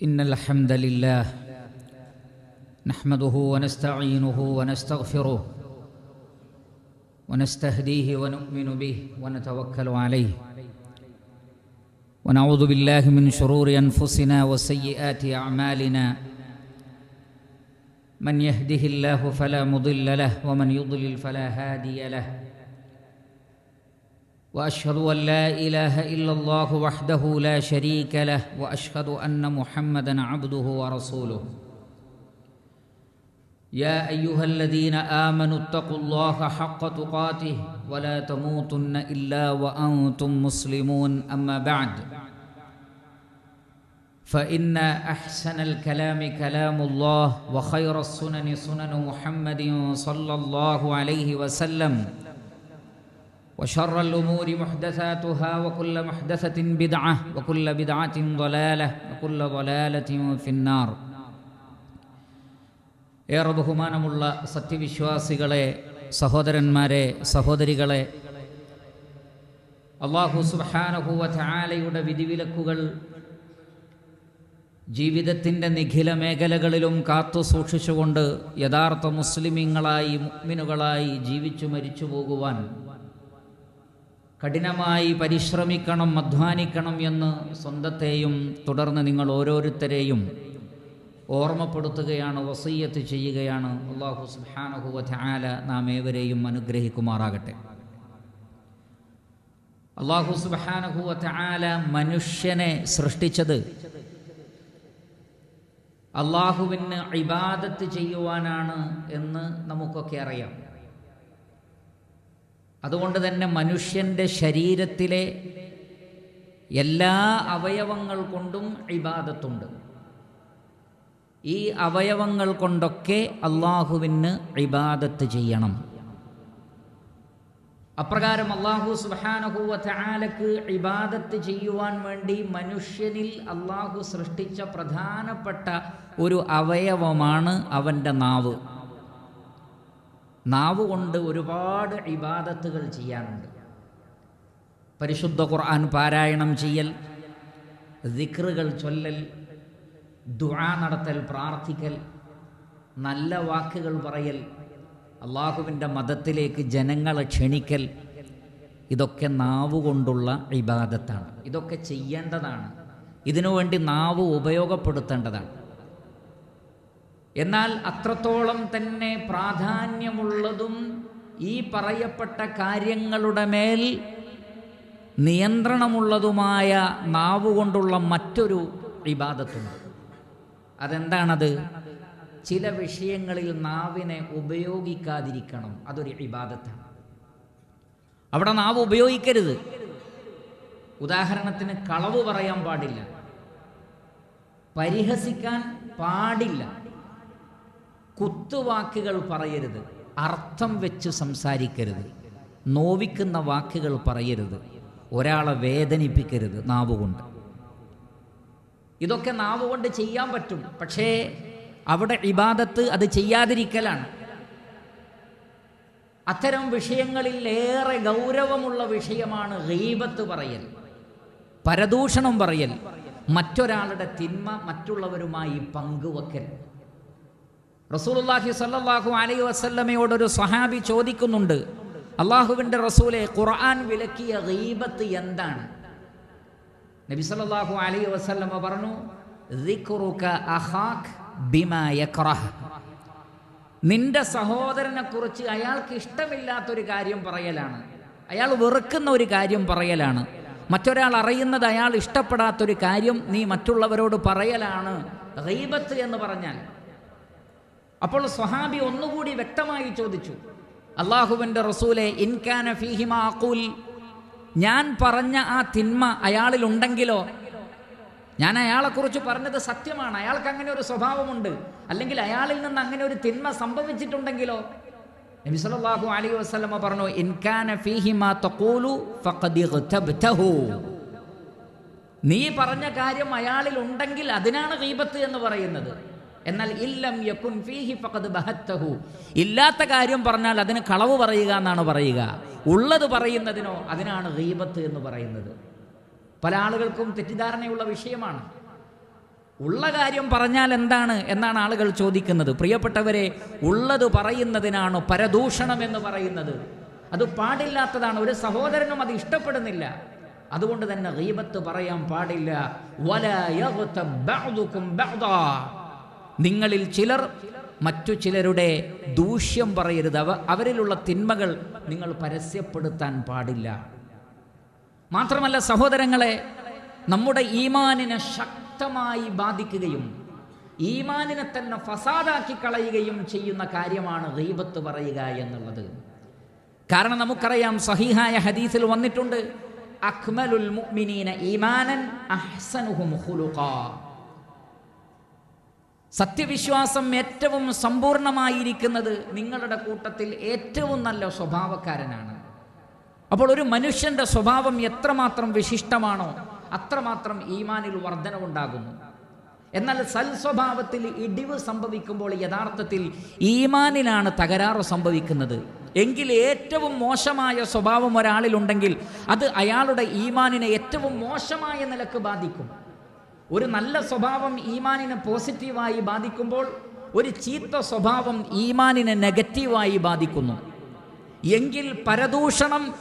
إن الحمد لله نحمده ونستعينه ونستغفره ونستهديه ونؤمن به ونتوكل عليه. ونعوذ بالله من شرور أنفسنا وسيئات أعمالنا. من يهده الله فلا مضل له ومن يضلل فلا هادي له. وأشهد أن لا إله إلا الله وحده لا شريك له وأشهد أن محمدا عبده ورسوله. يا أيها الذين آمنوا اتقوا الله حق تقاته ولا تموتن إلا وأنتم مسلمون. أما بعد فإن أحسن الكلام كلام الله وخير السنن سنن محمد صلى الله عليه وسلم. وشر الأمور محدثاتها وكل محدثة بدعة وكل بدعة ضلالة وكل ضلالة في النار ഏറെ ബഹുമാനമുള്ള സത്യവിശ്വാസികളെ സഹോദരന്മാരെ സഹോദരികളെ അള്ളാഹു സുബാനഹുവ ചാലയുടെ വിധിവിലക്കുകൾ ജീവിതത്തിൻ്റെ നിഖില മേഖലകളിലും കാത്തു സൂക്ഷിച്ചുകൊണ്ട് യഥാർത്ഥ മുസ്ലിമീങ്ങളായി മുഗ്മിനുകളായി ജീവിച്ചു മരിച്ചു പോകുവാൻ കഠിനമായി പരിശ്രമിക്കണം അധ്വാനിക്കണം എന്ന് സ്വന്തത്തെയും തുടർന്ന് നിങ്ങൾ ഓരോരുത്തരെയും ഓർമ്മപ്പെടുത്തുകയാണ് വസീയത്ത് ചെയ്യുകയാണ്. അള്ളാഹു സുബാനഹുവ ധ്യാല നാം ഏവരെയും അനുഗ്രഹിക്കുമാറാകട്ടെ. അള്ളാഹു സുബാനഹുവ ധ്യാല മനുഷ്യനെ സൃഷ്ടിച്ചത് അള്ളാഹുവിന് ഇബാദത്ത് ചെയ്യുവാനാണ് എന്ന് നമുക്കൊക്കെ അറിയാം. അതുകൊണ്ട് തന്നെ മനുഷ്യന്റെ ശരീരത്തിലെ എല്ലാ അവയവങ്ങൾ കൊണ്ടും ഇബാദത്തുണ്ട്. ഈ അവയവങ്ങൾ കൊണ്ടൊക്കെ അള്ളാഹുവിന് ഇബാദത്ത് ചെയ്യണം. അപ്രകാരം അള്ളാഹു സുബാനഹുവ ചാലക്ക് ഇബാദത്ത് ചെയ്യുവാൻ വേണ്ടി മനുഷ്യനിൽ അള്ളാഹു സൃഷ്ടിച്ച പ്രധാനപ്പെട്ട ഒരു അവയവമാണ് അവന്റെ നാവ്. നാവ് കൊണ്ട് ഒരുപാട് ഇബാദത്തുകൾ ചെയ്യാനുണ്ട്. പരിശുദ്ധ ഖുർആൻ പാരായണം ചെയ്യൽ ദിക്റുകൾ ചൊല്ലൽ ദുആ നടത്തൽ പ്രാർത്ഥിക്കൽ നല്ല വാക്കുകൾ പറയൽ അള്ളാഹുവിന്റെ മതത്തിലേക്ക് ജനങ്ങളെ ക്ഷണിക്കൽ ഇതൊക്കെ നാവ് കൊണ്ടുള്ള ഇബാദത്താണ്. ഇതൊക്കെ ചെയ്യേണ്ടതാണ്. ഇതിനുവേണ്ടി നാവ് ഉപയോഗപ്പെടുത്തേണ്ടതാണ്. എന്നാൽ അത്രത്തോളം തന്നെ പ്രാധാന്യമുള്ളതും ഈ പറയപ്പെട്ട കാര്യങ്ങളുടെ മേൽ നിയന്ത്രണമുള്ളതുമായ നാവ് കൊണ്ടുള്ള മറ്റൊരു ഇബാദത്തുണ്ട്. അതെന്താണത്? ചില വിഷയങ്ങളിൽ നാവിനെ ഉപയോഗിക്കാതിരിക്കണം. അതൊരു ഇബാദത്താണ്. അവിടെ നാവ് ഉപയോഗിക്കരുത്. ഉദാഹരണത്തിന് കളവ് പറയാൻ പാടില്ല. പരിഹസിക്കാൻ പാടില്ല. കുത്തുവാക്കുകൾ പറയരുത്. അർത്ഥം വെച്ച് സംസാരിക്കരുത്. നോവിക്കുന്ന വാക്കുകൾ പറയരുത്. ഒരാളെ വേദനിപ്പിക്കരുത് നാവുകൊണ്ട്. ഇതൊക്കെ നാവുകൊണ്ട് ചെയ്യാൻ പറ്റും. പക്ഷേ അവിടെ ഇബാദത്ത് അത് ചെയ്യാതിരിക്കലാണ്. അത്തരം വിഷയങ്ങളിൽ ഏറെ ഗൗരവമുള്ള വിഷയമാണ് ഗീബത്ത് പറയൽ. പരദൂഷണം പറയൽ. മറ്റൊരാളുടെ തിന്മ മറ്റുള്ളവരുമായി പങ്കുവെക്കൽ. റസൂലുള്ളാഹി സ്വല്ലല്ലാഹു അലൈഹി വസല്ലമയോടൊരു സഹാബി ചോദിക്കുന്നുണ്ട് അള്ളാഹുവിന്റെ റസൂലെ ഖുർആൻ വിലക്കിയ ഗീബത്ത് എന്താണ്? നബി സല്ലല്ലാഹു അലൈഹി വസല്ലമ പറഞ്ഞു നിന്റെ സഹോദരനെ കുറിച്ച് അയാൾക്ക് ഇഷ്ടമില്ലാത്തൊരു കാര്യം പറയലാണ്. അയാൾ വെറുക്കുന്ന ഒരു കാര്യം പറയലാണ്. മറ്റൊരാൾ അറിയുന്നത് അയാൾ ഇഷ്ടപ്പെടാത്തൊരു കാര്യം നീ മറ്റുള്ളവരോട് പറയലാണ്. റീബത്ത് എന്ന് പറഞ്ഞാൽ അപ്പോൾ സ്വഹാബി ഒന്നുകൂടി വ്യക്തമായി ചോദിച്ചു അള്ളാഹുവിന്റെ റസൂലെ ഇൻകാന ഫീഹിമ അക്കൂൽ ഞാൻ പറഞ്ഞ ആ തിന്മ അയാളിലുണ്ടെങ്കിലോ ഞാൻ അയാളെക്കുറിച്ച് പറഞ്ഞത് സത്യമാണ്. അയാൾക്ക് അങ്ങനെ ഒരു സ്വഭാവമുണ്ട്. അല്ലെങ്കിൽ അയാളിൽ നിന്ന് അങ്ങനെ ഒരു തിന്മ സംഭവിച്ചിട്ടുണ്ടെങ്കിലോ? നബി സല്ലല്ലാഹു അലൈഹി വസല്ലമ പറഞ്ഞു ഇൻകാന ഫീഹിമ തഖൂലു ഫഖദ് നീ പറഞ്ഞ കാര്യം അയാളിൽ ഉണ്ടെങ്കിൽ അതിനാണ് ഗീബത്ത് എന്ന് പറയുന്നത്. എന്നാൽ ഇല്ലം യക്കുൻ ഫീഹി ഫഖദ് ബഹത്തഹു. ഇല്ലാത്ത കാര്യം പറഞ്ഞാൽ അതിന് കളവ് പറയുക എന്നാണ് പറയുക. ഉള്ളത് പറയുന്നതിനോ അതിനാണ് ഗീബത്ത് എന്ന് പറയുന്നത്. പല ആളുകൾക്കും തെറ്റിദ്ധാരണയുള്ള വിഷയമാണ്. ഉള്ള കാര്യം പറഞ്ഞാൽ എന്താണ് എന്നാണ് ആളുകൾ ചോദിക്കുന്നത്. പ്രിയപ്പെട്ടവരെ ഉള്ളത് പറയുന്നതിനാണ് പരദൂഷണം എന്ന് പറയുന്നത്. അത് പാടില്ലാത്തതാണ്. ഒരു സഹോദരനും അത് ഇഷ്ടപ്പെടുന്നില്ല. അതുകൊണ്ട് തന്നെ ഗീബത്ത് പറയാൻ പാടില്ല. നിങ്ങളിൽ ചിലർ മറ്റു ചിലരുടെ ദൂഷ്യം പറയരുത്. അവ അവരിലുള്ള തിന്മകൾ നിങ്ങൾ പരസ്യപ്പെടുത്താൻ പാടില്ല. മാത്രമല്ല സഹോദരങ്ങളെ നമ്മുടെ ഈമാനിനെ ശക്തമായി ബാധിക്കുകയും ഈമാനിനെ തന്നെ ഫസാദാക്കി കളയുകയും ചെയ്യുന്ന കാര്യമാണ് ഗീബത്ത് പറയുക എന്നുള്ളത്. കാരണം നമുക്കറിയാം സഹീഹായ ഹദീസിൽ വന്നിട്ടുണ്ട് അഖ്മലുൽ മുഅ്മിനീന ഈമാനൻ അഹ്സനുഹും ഖുലുഖാ. സത്യവിശ്വാസം ഏറ്റവും സമ്പൂർണമായിരിക്കുന്നത് നിങ്ങളുടെ കൂട്ടത്തിൽ ഏറ്റവും നല്ല സ്വഭാവക്കാരനാണ്. അപ്പോൾ ഒരു മനുഷ്യന്റെ സ്വഭാവം എത്രമാത്രം വിശിഷ്ടമാണോ അത്രമാത്രം ഈമാനിൽ വർധനവുണ്ടാകുന്നു. എന്നാൽ സൽ സ്വഭാവത്തിൽ ഇടിവ് സംഭവിക്കുമ്പോൾ യഥാർത്ഥത്തിൽ ഈമാനിലാണ് തകരാറ് സംഭവിക്കുന്നത്. എങ്കിൽ ഏറ്റവും മോശമായ സ്വഭാവം ഒരാളിലുണ്ടെങ്കിൽ അത് അയാളുടെ ഈമാനിനെ ഏറ്റവും മോശമായ നിലയ്ക്ക് ബാധിക്കും. ഒരു നല്ല സ്വഭാവം ഈമാനിനെ പോസിറ്റീവായി ബാധിക്കുമ്പോൾ ഒരു ചീത്ത സ്വഭാവം ഈമാനിനെ നെഗറ്റീവായി ബാധിക്കുന്നു. എങ്കിൽ പരദൂഷണം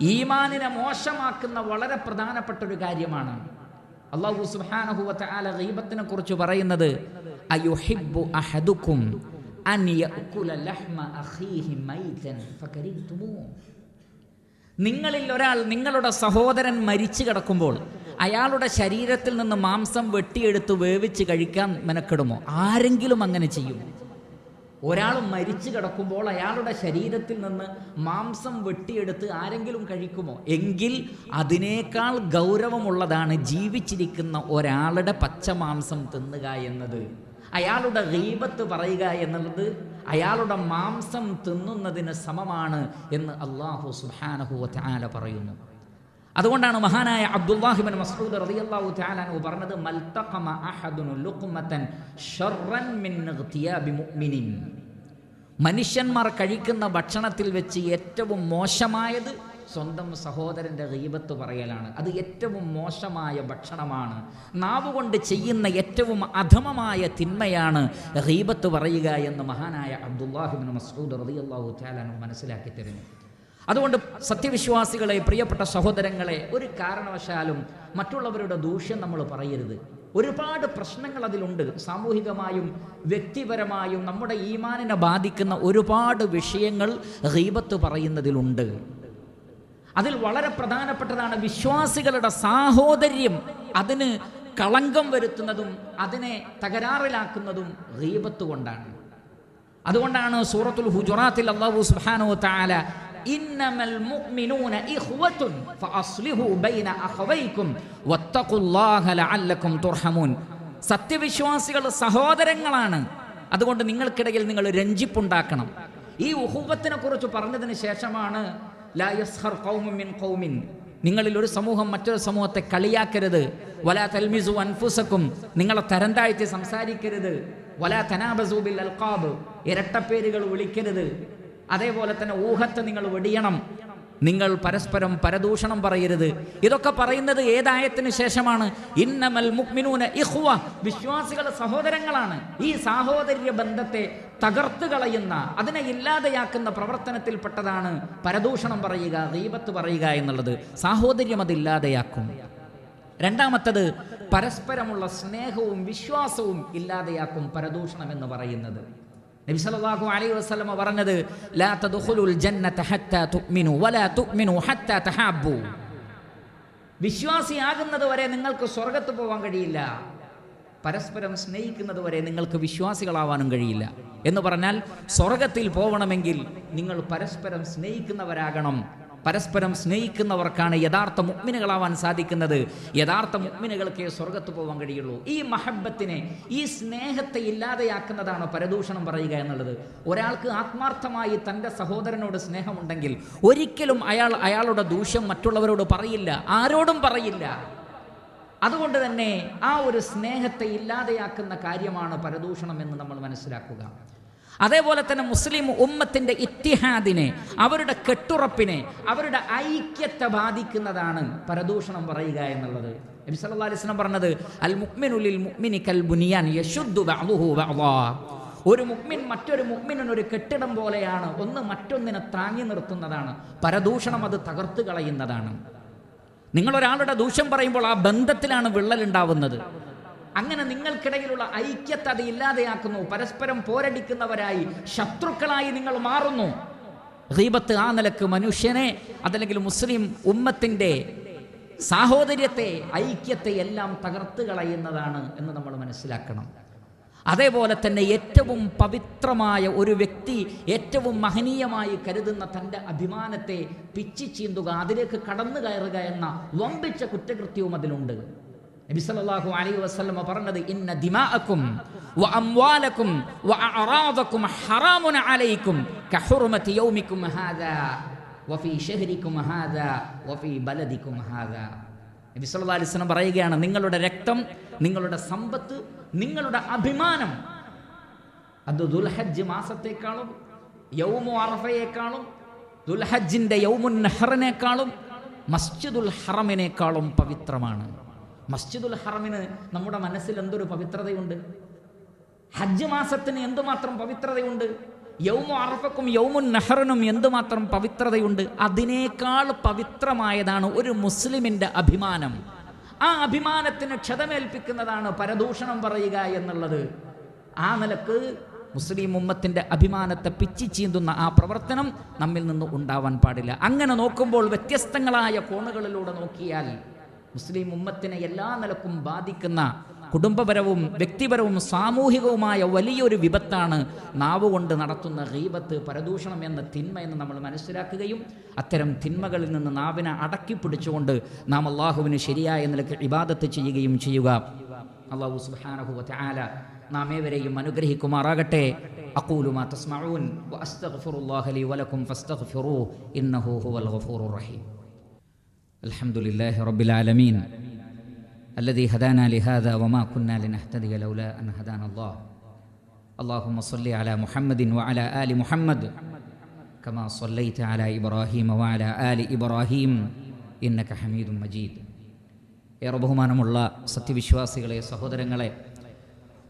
ഈമാനിനെ മോശമാക്കുന്ന വളരെ പ്രധാനപ്പെട്ട ഒരു കാര്യമാണ് അള്ളാഹു ഗീബത്തിനെ കുറിച്ച് പറയുന്നത് അയുഹിബ്ബു ലഹ്മ അഖീഹി നിങ്ങളിൽ ഒരാൾ നിങ്ങളുടെ സഹോദരൻ മരിച്ചു കിടക്കുമ്പോൾ അയാളുടെ ശരീരത്തിൽ നിന്ന് മാംസം വെട്ടിയെടുത്ത് വേവിച്ച് കഴിക്കാൻ മെനക്കെടുമോ? ആരെങ്കിലും അങ്ങനെ ചെയ്യും. ഒരാൾ മരിച്ചു കിടക്കുമ്പോൾ അയാളുടെ ശരീരത്തിൽ നിന്ന് മാംസം വെട്ടിയെടുത്ത് ആരെങ്കിലും കഴിക്കുമോ? എങ്കിൽ അതിനേക്കാൾ ഗൗരവമുള്ളതാണ് ജീവിച്ചിരിക്കുന്ന ഒരാളുടെ പച്ച മാംസം തിന്നുക എന്നത്. അയാളുടെ ഗീപത്ത് പറയുക എന്നുള്ളത് അയാളുടെ മാംസം തിന്നുന്നതിന് സമമാണ് എന്ന് അള്ളാഹു സുഹാനഹു തആല പറയുന്നു. അതുകൊണ്ടാണ് മഹാനായ അബ്ദുൽവാഹിബൻ മസൂദ് റളിയല്ലാഹു തആല അൻഹു പറഞ്ഞത് മൽതഖമ അഹദുൻ ലുഖ്മതൻ മിൻ മുഅ്മിനിൻ. മനുഷ്യന്മാർ കഴിക്കുന്ന ഭക്ഷണത്തിൽ വെച്ച് ഏറ്റവും മോശമായത് സ്വന്തം സഹോദരന്റെ ഗീബത്ത് പറയലാണ്. അത് ഏറ്റവും മോശമായ ഭക്ഷണമാണ്. നാവ് കൊണ്ട് ചെയ്യുന്ന ഏറ്റവും അധമമായ തിന്മയാണ് ഗീബത്ത് പറയുക എന്ന് മഹാനായ അബ്ദുല്ലാഹിബിൻ മസൂദ് റളിയല്ലാഹു തആല അൻഹു മനസ്സിലാക്കി തരുന്നു. അതുകൊണ്ട് സത്യവിശ്വാസികളെ പ്രിയപ്പെട്ട സഹോദരങ്ങളെ ഒരു കാരണവശാലും മറ്റുള്ളവരുടെ ദൂഷ്യം നമ്മൾ പറയരുത്. ഒരുപാട് പ്രശ്നങ്ങൾ അതിലുണ്ട്. സാമൂഹികമായും വ്യക്തിപരമായും നമ്മുടെ ഈമാനിനെ ബാധിക്കുന്ന ഒരുപാട് വിഷയങ്ങൾ റീബത്ത് പറയുന്നതിലുണ്ട്. അതിൽ വളരെ പ്രധാനപ്പെട്ടതാണ് വിശ്വാസികളുടെ സാഹോദര്യം. അതിന് കളങ്കം വരുത്തുന്നതും അതിനെ തകരാറിലാക്കുന്നതും റീബത്ത് കൊണ്ടാണ്. അതുകൊണ്ടാണ് സൂറത്തുൽ ഹുജുറാത്തിൽ അള്ളാഹു സുബ്ഹാനഹു തആല ഇന്നമൽ മുഅ്മിനൂന ഇഖ്വത്തുൻ ഫഅസ്ലിഹു ബൈന അഖവൈക്കും വത്തഖുല്ലാഹ ലഅല്ലക്കും തുർഹമൂൻ. സത്യവിശ്വാസികൾ സഹോദരങ്ങളാണ്. അതുകൊണ്ട് നിങ്ങൾക്കിടയിൽ നിങ്ങൾ രഞ്ജിപ്പുണ്ടാക്കണം. ഈ ഉഹുവത്തിനെ കുറിച്ച് പറഞ്ഞതിന് ശേഷമാണ് ലായസ്ഹർ കൗമിൻ കൗമിൻ നിങ്ങളിൽ ഒരു സമൂഹം മറ്റൊരു സമൂഹത്തെ കളിയാക്കരുത്. വലാ തൽമിസു അൻഫുസക്കും നിങ്ങളെ തരം താഴ്ത്തി സംസാരിക്കരുത്. വലാ തനാബസൂബിൽ അൽഖാബ് ഇരട്ടപ്പേരുകൾ വിളിക്കരുത്. അതേപോലെ തന്നെ ഊഹത്തെ നിങ്ങൾ വെടിയണം. നിങ്ങൾ പരസ്പരം പരദൂഷണം പറയരുത്. ഇതൊക്കെ പറയുന്നത് ഏതായത്തിന് ശേഷമാണ്. ഇന്നമൽ മുക്മിനൂന ഇഹ്വ വിശ്വാസികൾ സഹോദരങ്ങളാണ്. ഈ സാഹോദര്യ ബന്ധത്തെ തകർത്തു കളയുന്ന അതിനെ ഇല്ലാതെയാക്കുന്ന പ്രവർത്തനത്തിൽപ്പെട്ടതാണ് പരദൂഷണം പറയുക ദൈവത്ത് പറയുക എന്നുള്ളത്. സാഹോദര്യം അതില്ലാതെയാക്കും രണ്ടാമത്തത് പരസ്പരമുള്ള സ്നേഹവും വിശ്വാസവും ഇല്ലാതെയാക്കും പരദൂഷണം എന്ന് പറയുന്നത്. നബി സല്ലല്ലാഹു അലൈഹി വസല്ലമ പറഞ്ഞത് ലാ തദ്ഖുലുൽ ജന്നത ഹത്താ തുഅ്മിനു വലാ തുഅ്മിനു ഹത്താ തഹാബ്ബു. വിശ്വാസിയാകുന്നത് വരെ നിങ്ങൾക്ക് സ്വർഗത്ത് പോകാൻ കഴിയില്ല. പരസ്പരം സ്നേഹിക്കുന്നത് വരെ നിങ്ങൾക്ക് വിശ്വാസികളാവാനും കഴിയില്ല. എന്ന് പറഞ്ഞാൽ സ്വർഗത്തിൽ പോകണമെങ്കിൽ നിങ്ങൾ പരസ്പരം സ്നേഹിക്കുന്നവരാകണം. പരസ്പരം സ്നേഹിക്കുന്നവർക്കാണ് യഥാർത്ഥ മുഗ്മിനുകളാവാൻ സാധിക്കുന്നത്. യഥാർത്ഥ മുഗ്മിനുകൾക്കേ സ്വർഗത്ത് പോകാൻ കഴിയുള്ളൂ. ഈ മഹബത്തിനെ ഈ സ്നേഹത്തെ ഇല്ലാതെയാക്കുന്നതാണ് പരദൂഷണം പറയുക എന്നുള്ളത്. ഒരാൾക്ക് ആത്മാർത്ഥമായി തന്റെ സഹോദരനോട് സ്നേഹമുണ്ടെങ്കിൽ ഒരിക്കലും അയാൾ അയാളുടെ ദൂഷ്യം മറ്റുള്ളവരോട് പറയില്ല. ആരോടും പറയില്ല. അതുകൊണ്ട് തന്നെ ആ ഒരു സ്നേഹത്തെ ഇല്ലാതെയാക്കുന്ന കാര്യമാണ് പരദൂഷണം എന്ന് നമ്മൾ മനസ്സിലാക്കുക. അതേപോലെ തന്നെ മുസ്ലിം ഉമ്മത്തിന്റെ ഇത്തിഹാദിനെ അവരുടെ കെട്ടുറപ്പിനെ അവരുടെ ഐക്യത്തെ ബാധിക്കുന്നതാണ് പരദൂഷണം പറയുക എന്നുള്ളത്. നബി സല്ലല്ലാഹു അലൈഹി പറഞ്ഞത് അൽ മുഅ്മിനുലിൽ മുഅ്മിനി കൽ ബുനിയാൻ യശുദ്ദു ബഅ്ദുഹു ബഅ്ദാ. ഒരു മുക്മിൻ മറ്റൊരു മുഅ്മിനിന് ഒരു കെട്ടിടം പോലെയാണ് ഒന്ന് മറ്റൊന്നിനെ താങ്ങി നിർത്തുന്നതാണ്. പരദൂഷണം അത് തകർത്ത് കളയുന്നതാണ്. നിങ്ങൾ ഒരാളുടെ ദൂഷ്യം പറയുമ്പോൾ ആ ബന്ധത്തിലാണ് വിള്ളൽ ഉണ്ടാവുന്നത് അങ്ങനെ നിങ്ങൾക്കിടയിലുള്ള ഐക്യത്തെ അത് ഇല്ലാതെയാക്കുന്നു. പരസ്പരം പോരടിക്കുന്നവരായി ശത്രുക്കളായി നിങ്ങൾ മാറുന്നു. ദീപത്ത് ആ നിലയ്ക്ക് മനുഷ്യനെ അതല്ലെങ്കിൽ മുസ്ലിം ഉമ്മത്തിന്റെ സാഹോദര്യത്തെ ഐക്യത്തെ എല്ലാം തകർത്ത് കളയുന്നതാണ് എന്ന് നമ്മൾ മനസ്സിലാക്കണം. അതേപോലെ തന്നെ ഏറ്റവും പവിത്രമായ ഒരു വ്യക്തി ഏറ്റവും മഹനീയമായി കരുതുന്ന തന്റെ അഭിമാനത്തെ പിച്ചി ചീന്തുക അതിലേക്ക് കടന്നു കയറുക എന്ന വമ്പിച്ച കുറ്റകൃത്യവും അതിലുണ്ട്. നബി സല്ലല്ലാഹു അലൈഹി വസല്ലമ പറഞ്ഞത് ഇന്ന ദിമാഅക്കും വ അംവാലക്കും വ അറാദക്കും ഹറാമുൻ അലൈക്കും കഹുർമതി യൗമിക്കും ഹാദാ വഫി ഷഹരിക്കും ഹാദാ വഫി ബലദിക്കും ഹാദാ. നബി സല്ലല്ലാഹു അലൈഹി വസല്ലം പറയുകയാണ് നിങ്ങളുടെ രക്തം നിങ്ങളുടെ സമ്പത്ത് നിങ്ങളുടെ അഭിമാനം അത് ദുൽഹജ്ജ് മാസത്തേക്കാളും യൗമു അറഫയേക്കാളും ദുൽഹജ്ജിന്റെ യൗമുൻ നെഹറിനേക്കാളും മസ്ജിദുൽ ഹറമിനേക്കാളും പവിത്രമാണ്. മസ്ജിദുൽ ഹറമിന് നമ്മുടെ മനസ്സിൽ എന്തൊരു പവിത്രതയുണ്ട്? ഹജ്ജ് മാസത്തിന് എന്തുമാത്രം പവിത്രതയുണ്ട്? യൗമു അറഫക്കും യൗമുൻ നെഹറിനും എന്തുമാത്രം പവിത്രതയുണ്ട്? അതിനേക്കാൾ പവിത്രമായതാണ് ഒരു മുസ്ലിമിന്റെ അഭിമാനം. ആ അഭിമാനത്തിന് ക്ഷതമേൽപ്പിക്കുന്നതാണ് പരദൂഷണം പറയുക എന്നുള്ളത്. ആ നിലയ്ക്ക് മുസ്ലിം ഉമ്മത്തിന്റെ അഭിമാനത്തെ പിച്ചി ചീന്തുന്ന ആ പ്രവർത്തനം നമ്മിൽ നിന്ന് ഉണ്ടാവാൻ പാടില്ല. അങ്ങനെ നോക്കുമ്പോൾ വ്യത്യസ്തങ്ങളായ കോണുകളിലൂടെ നോക്കിയാൽ മുസ്ലിം ഉമ്മത്തിനെ എല്ലാ നിലക്കും ബാധിക്കുന്ന കുടുംബപരവും വ്യക്തിപരവും സാമൂഹികവുമായ വലിയൊരു വിപത്താണ് നാവ് കൊണ്ട് നടത്തുന്ന ഗീബത്ത് പരദൂഷണം എന്ന തിന്മ എന്ന് നമ്മൾ മനസ്സിലാക്കുകയും അത്തരം തിന്മകളിൽ നിന്ന് നാവിനെ അടക്കി പിടിച്ചുകൊണ്ട് നാം അള്ളാഹുവിന് ശരിയായ നിലയ്ക്ക് ഇബാദത്ത് ചെയ്യുകയും ചെയ്യുക. അള്ളാഹു സുബ്ഹാനഹു ആല നാം ഏവരെയും അനുഗ്രഹിക്കുമാറാകട്ടെ. അഖൂലു മാ തസ്മഊൻ വഅസ്തഗ്ഫിറുല്ലാഹ ലി വലക്കും ഫസ്തഗ്ഫിറൂ ഇന്നഹു ഹുവൽ റഹീം. അൽഹംദുലില്ലാഹി റബ്ബിൽ ആലമീൻ الذي هدانا لهذا وما كنا لنهتدي لولا أن هدانا الله اللهم صل على محمد وعلى آل محمد كما صليت على إبراهيم وعلى آل إبراهيم إنك حميد مجيد ഏറെ ബഹുമാനമുള്ള സത്യവിശ്വാസികളെ സഹോദരങ്ങളെ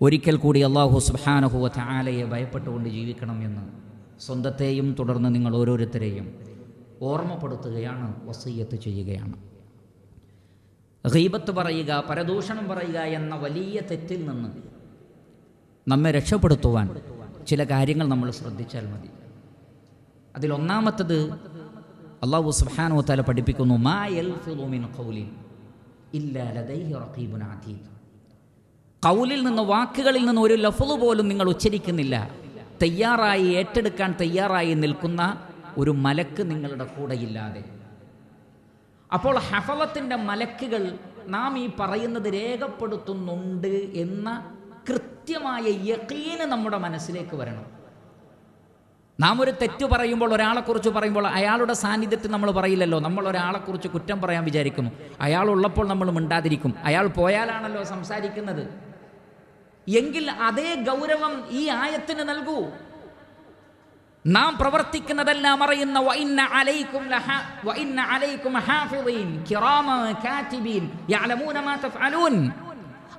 ഒരിക്കൽ കൂടി അള്ളാഹു സുബാനഹുവ ആലയെ ഭയപ്പെട്ടുകൊണ്ട് ജീവിക്കണം എന്ന് സ്വന്തത്തെയും തുടർന്ന് നിങ്ങൾ ഓരോരുത്തരെയും ഓർമ്മപ്പെടുത്തുകയാണ് വസീയത്ത് ചെയ്യുകയാണ്. ഹീബത്ത് പറയുക പരദൂഷണം പറയുക എന്ന വലിയ തെറ്റിൽ നിന്ന് നമ്മെ രക്ഷപ്പെടുത്തുവാൻ ചില കാര്യങ്ങൾ നമ്മൾ ശ്രദ്ധിച്ചാൽ മതി. അതിലൊന്നാമത്തത് അള്ളാഹു സുഹാനോ തആല പഠിപ്പിക്കുന്നു മാ കൗലിൽ നിന്ന് വാക്കുകളിൽ നിന്ന് ഒരു ലഫ്ള് പോലും നിങ്ങൾ ഉച്ചരിക്കുന്നില്ല. തയ്യാറായി ഏറ്റെടുക്കാൻ തയ്യാറായി നിൽക്കുന്ന ഒരു മലക്ക് നിങ്ങളുടെ കൂടെയില്ലാതെ. അപ്പോൾ ഹഫളത്തിന്റെ മലക്കുകൾ നാം ഈ പറയുന്നത് രേഖപ്പെടുത്തുന്നുണ്ട് എന്ന കൃത്യമായ യക്കീന് നമ്മുടെ മനസ്സിലേക്ക് വരണം. നാം ഒരു തെറ്റ് പറയുമ്പോൾ ഒരാളെക്കുറിച്ച് പറയുമ്പോൾ അയാളുടെ സാന്നിധ്യത്തിൽ നമ്മൾ പറയില്ലല്ലോ. നമ്മൾ ഒരാളെക്കുറിച്ച് കുറ്റം പറയാൻ വിചാരിക്കുന്നു. അയാൾ ഉള്ളപ്പോൾ നമ്മൾ മിണ്ടാതിരിക്കും. അയാൾ പോയാലാണല്ലോ സംസാരിക്കുന്നത്. എങ്കിൽ അതേ ഗൗരവം ഈ ആയത്തിന് നൽകൂ. നാം പ്രവർത്തിക്കുന്നതെല്ലാം അറിയുന്ന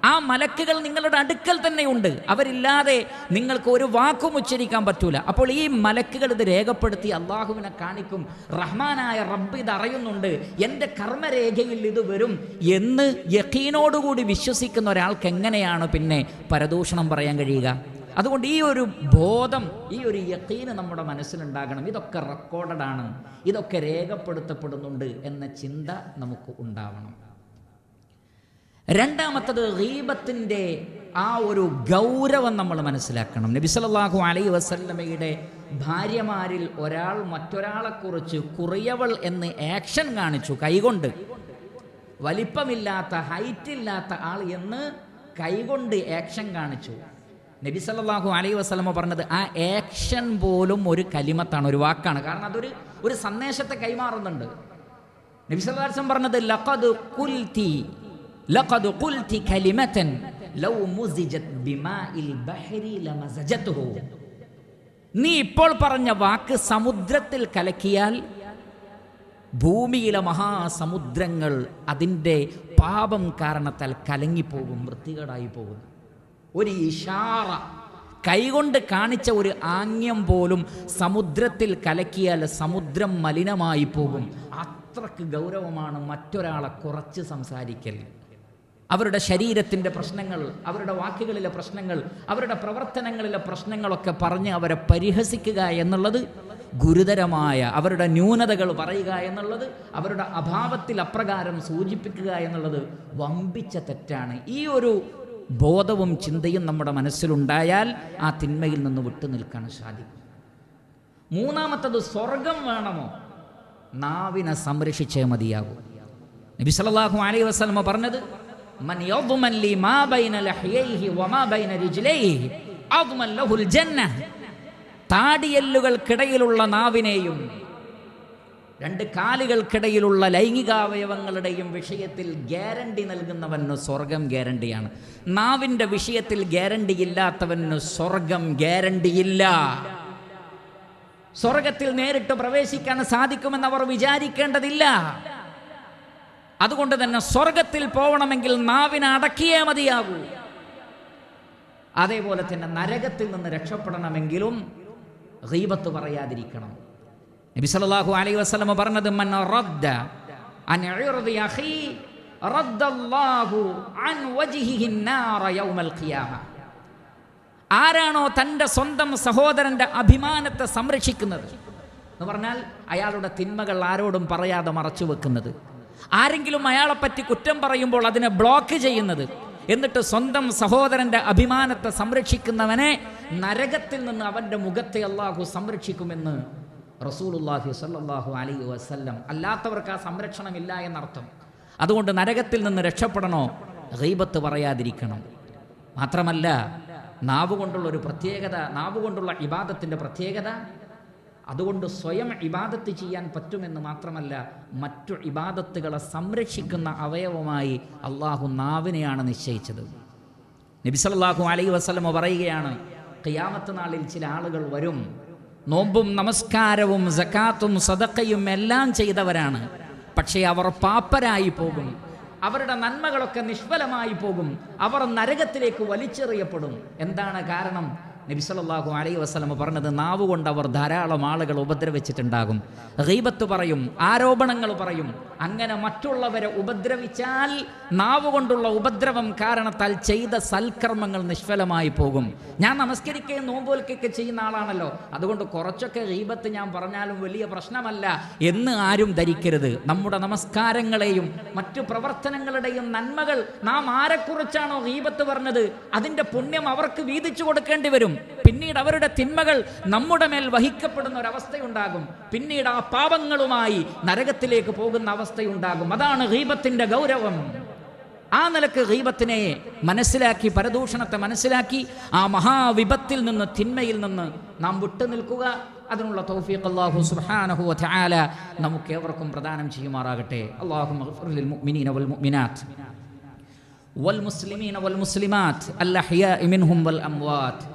ആ മലക്കുകൾ നിങ്ങളുടെ അടുക്കൽ തന്നെയുണ്ട്. അവരില്ലാതെ നിങ്ങൾക്ക് ഒരു വാക്കും ഉച്ചരിക്കാൻ പറ്റൂല. അപ്പോൾ ഈ മലക്കുകൾ ഇത് രേഖപ്പെടുത്തി അള്ളാഹുവിനെ കാണിക്കും. റഹ്മാനായ റബ്ബ് ഇത് അറിയുന്നുണ്ട്. എന്റെ കർമ്മരേഖയിൽ ഇത് വരും എന്ന് യക്കീനോടുകൂടി വിശ്വസിക്കുന്ന ഒരാൾക്ക് എങ്ങനെയാണ് പിന്നെ പരദൂഷണം പറയാൻ കഴിയുക? അതുകൊണ്ട് ഈ ഒരു ബോധം ഈ ഒരു യക്കീന് നമ്മുടെ മനസ്സിലുണ്ടാകണം. ഇതൊക്കെ റെക്കോർഡഡ് ആണ്. ഇതൊക്കെ രേഖപ്പെടുത്തപ്പെടുന്നുണ്ട് എന്ന ചിന്ത നമുക്ക് ഉണ്ടാവണം. രണ്ടാമത്തത് ഗീബത്തിന്റെ ആ ഒരു ഗൗരവം നമ്മൾ മനസ്സിലാക്കണം. നബി സല്ലല്ലാഹു അലൈഹി വസല്ലമയുടെ ഭാര്യമാരിൽ ഒരാൾ മറ്റൊരാളെക്കുറിച്ച് കുറിയവൾ എന്ന് ആക്ഷൻ കാണിച്ചു. കൈകൊണ്ട്. വലിപ്പമില്ലാത്ത ഹൈറ്റ് ഇല്ലാത്ത ആൾ എന്ന് കൈകൊണ്ട് ആക്ഷൻ കാണിച്ചു. നബി സല്ലാഹു അലൈഹി വസ്ലമ പറഞ്ഞത് ആ ആക്ഷൻ പോലും ഒരു കലിമത്താണ് ഒരു വാക്കാണ്. കാരണം അതൊരു ഒരു സന്ദേശത്തെ കൈമാറുന്നുണ്ട്. നബി വസല്ലം പറഞ്ഞത് ലഖദ് ഖുൽതി ലഖദ് ഖുൽതി കലിമതൻ ലൗ ബിമാഇൽ ബഹരി നീ ഇപ്പോൾ പറഞ്ഞ വാക്ക് സമുദ്രത്തിൽ കലക്കിയാൽ ഭൂമിയിലെ മഹാസമുദ്രങ്ങൾ അതിന്റെ പാപം കാരണത്താൽ കലങ്ങിപ്പോകും വൃത്തികേടായി പോകും ഒരു ഇഷാറ. കൈകൊണ്ട് കാണിച്ച ഒരു ആംഗ്യം പോലും സമുദ്രത്തിൽ കലക്കിയാൽ സമുദ്രം മലിനമായി പോകും. അത്രയ്ക്ക് ഗൗരവമാണ് മറ്റൊരാളെ കുറച്ച് സംസാരിക്കൽ. അവരുടെ ശരീരത്തിന്റെ പ്രശ്നങ്ങൾ അവരുടെ വാക്കുകളിലെ പ്രശ്നങ്ങൾ അവരുടെ പ്രവർത്തനങ്ങളിലെ പ്രശ്നങ്ങളൊക്കെ പറഞ്ഞ് അവരെ പരിഹസിക്കുക എന്നുള്ളത് ഗുരുതരമായ അവരുടെ ന്യൂനതകൾ പറയുക എന്നുള്ളത് അവരുടെ അഭാവത്തിൽ അപ്രകാരം സൂചിപ്പിക്കുക എന്നുള്ളത് വമ്പിച്ച തെറ്റാണ്. ഈ ഒരു ബോധവും ചിന്തയും നമ്മുടെ മനസ്സിലുണ്ടായാൽ ആ തിന്മയിൽ നിന്ന് വിട്ടു നിൽക്കാൻ സാധിക്കും. മൂന്നാമത്തത് സ്വർഗം വേണമോ? നാവിനെ സംരക്ഷിച്ചേ മതിയാകൂ. നബി സല്ലല്ലാഹു അലൈഹി വസല്ലമ പറഞ്ഞത് താടിയെല്ലുകൾക്കിടയിലുള്ള നാവിനെയും രണ്ട് കാലുകൾക്കിടയിലുള്ള ലൈംഗികാവയവങ്ങളുടെയും വിഷയത്തിൽ ഗ്യാരണ്ടി നൽകുന്നവന് സ്വർഗം ഗ്യാരണ്ടിയാണ്. നാവിന്റെ വിഷയത്തിൽ ഗ്യാരണ്ടി ഇല്ലാത്തവന് സ്വർഗം ഗ്യാരണ്ടിയില്ല. സ്വർഗത്തിൽ നേരിട്ട് പ്രവേശിക്കാൻ സാധിക്കുമെന്ന് അവർ വിചാരിക്കേണ്ടതില്ല. അതുകൊണ്ട് തന്നെ സ്വർഗത്തിൽ പോകണമെങ്കിൽ നാവിനെ അടക്കിയേ മതിയാകൂ അതേപോലെ തന്നെ നരകത്തിൽ നിന്ന് രക്ഷപ്പെടണമെങ്കിലും റീപത്ത് പറയാതിരിക്കണം. നബി സല്ലല്ലാഹു അലൈഹി വസല്ലമ പറഞ്ഞത് മൻ റദ്ദ അൻ ഇർദി അഖി റദ്ദല്ലാഹു അൻ വജ്ഹിഹി നാറ യൗമൽ ഖിയാമ. ആരാണോ തന്റെ സ്വന്തം സഹോദരന്റെ അഭിമാനത്തെ സംരക്ഷിക്കുന്നത് എന്ന് പറഞ്ഞാൽ അയാളുടെ തിന്മകൾ ആരോടും പറയാതെ മറച്ചു വെക്കുന്നത്. ആരെങ്കിലും അയാളെപ്പറ്റി കുറ്റം പറയുമ്പോൾ അതിനെ ബ്ലോക്ക് ചെയ്യുന്നത്. എന്നിട്ട് സ്വന്തം സഹോദരന്റെ അഭിമാനത്തെ സംരക്ഷിക്കുന്നവനെ നരകത്തിൽ നിന്ന് അവന്റെ മുഖത്തെ അള്ളാഹു സംരക്ഷിക്കുമെന്ന് റസൂലുല്ലാഹി സല്ലാഹു അലൈഹി വസല്ലം. അല്ലാത്തവർക്ക് ആ സംരക്ഷണമില്ല എന്നർത്ഥം. അതുകൊണ്ട് നരകത്തിൽ നിന്ന് രക്ഷപ്പെടണോ? ഗൈബത്ത് പറയാതിരിക്കണം. മാത്രമല്ല നാവ് കൊണ്ടുള്ള ഒരു പ്രത്യേകത നാവ് കൊണ്ടുള്ള ഇബാദത്തിന്റെ പ്രത്യേകത അതുകൊണ്ട് സ്വയം ഇബാദത്ത് ചെയ്യാൻ പറ്റുമെന്ന് മാത്രമല്ല മറ്റു ഇബാദത്തുകളെ സംരക്ഷിക്കുന്ന അവയവമായി അള്ളാഹു നാവിനെയാണ് നിശ്ചയിച്ചത്. നബി അലൈ അലൈഹി വസല്ലമ പറയുകയാണ് ഖിയാമത്ത് നാളിൽ ചില ആളുകൾ വരും നോമ്പും നമസ്കാരവും സക്കാത്തും സദക്കയും എല്ലാം ചെയ്തവരാണ്. പക്ഷേ അവർ പാപ്പരായി പോകും. അവരുടെ നന്മകളൊക്കെ നിഷ്ഫലമായി പോകും. അവർ നരകത്തിലേക്ക് വലിച്ചെറിയപ്പെടും. എന്താണ് കാരണം? നബി സല്ലല്ലാഹു അലൈഹി വസല്ലമ പറഞ്ഞത് നാവ് കൊണ്ട് അവർ ധാരാളം ആളുകൾ ഉപദ്രവിച്ചിട്ടുണ്ടാകും. റീബത്ത് പറയും ആരോപണങ്ങൾ പറയും. അങ്ങനെ മറ്റുള്ളവരെ ഉപദ്രവിച്ചാൽ നാവ് കൊണ്ടുള്ള ഉപദ്രവം കാരണത്താൽ ചെയ്ത സൽക്കർമ്മങ്ങൾ നിഷ്ഫലമായി പോകും. ഞാൻ നമസ്കരിക്കുകയും നോമ്പോൽക്കൊക്കെ ചെയ്യുന്ന ആളാണല്ലോ. അതുകൊണ്ട് കുറച്ചൊക്കെ റീബത്ത് ഞാൻ പറഞ്ഞാലും വലിയ പ്രശ്നമല്ല. എന്ന് ആരും ധരിക്കരുത്. നമ്മുടെ നമസ്കാരങ്ങളെയും മറ്റു പ്രവർത്തനങ്ങളുടെയും നന്മകൾ നാം ആരെക്കുറിച്ചാണോ റീബത്ത് പറഞ്ഞത്? അതിന്റെ പുണ്യം അവർക്ക് വീതിച്ചു കൊടുക്കേണ്ടി വരും. പിന്നീട് അവരുടെ തിന്മകൾ നമ്മുടെ മേൽ വഹിക്കപ്പെടുന്ന ഒരവസ്ഥയുണ്ടാകും പിന്നീട് ആ പാപങ്ങളുമായി നരകത്തിലേക്ക് പോകുന്ന അവസ്ഥയുണ്ടാകും. അതാണ് ഹീപത്തിന്റെ ഗൗരവം. ആ നിലയ്ക്ക് ഹീപത്തിനെ മനസ്സിലാക്കി പരദൂഷണത്തെ മനസ്സിലാക്കി ആ മഹാവിപത്തിൽ നിന്ന് തിന്മയിൽ നിന്ന് നാം വിട്ടുനിൽക്കുക അതിനുള്ള തൗഫീഖ് അള്ളാഹു സുബ്ഹാനഹു വ തആല നമുക്ക് ഏവർക്കും പ്രദാനം ചെയ്യുമാറാകട്ടെ. അല്ലാഹു ലിൽ മുഅ്മിനീന വൽ മുഅ്മിനാത്ത്. വൽ മുസ്ലിമീന വൽ മുസ്ലിമാത്ത്. അൽ അഹ്യാഇ മിൻഹും വൽ അംവാത്ത്.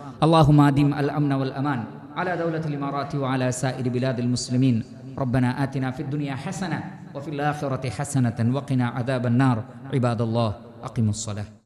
اللهم أدم الأمن والأمان على دولة الإمارات وعلى سائر بلاد المسلمين. ربنا آتنا في الدنيا حسنة وفي الآخرة حسنة وقنا عذاب النار. عباد الله أقيموا الصلاة.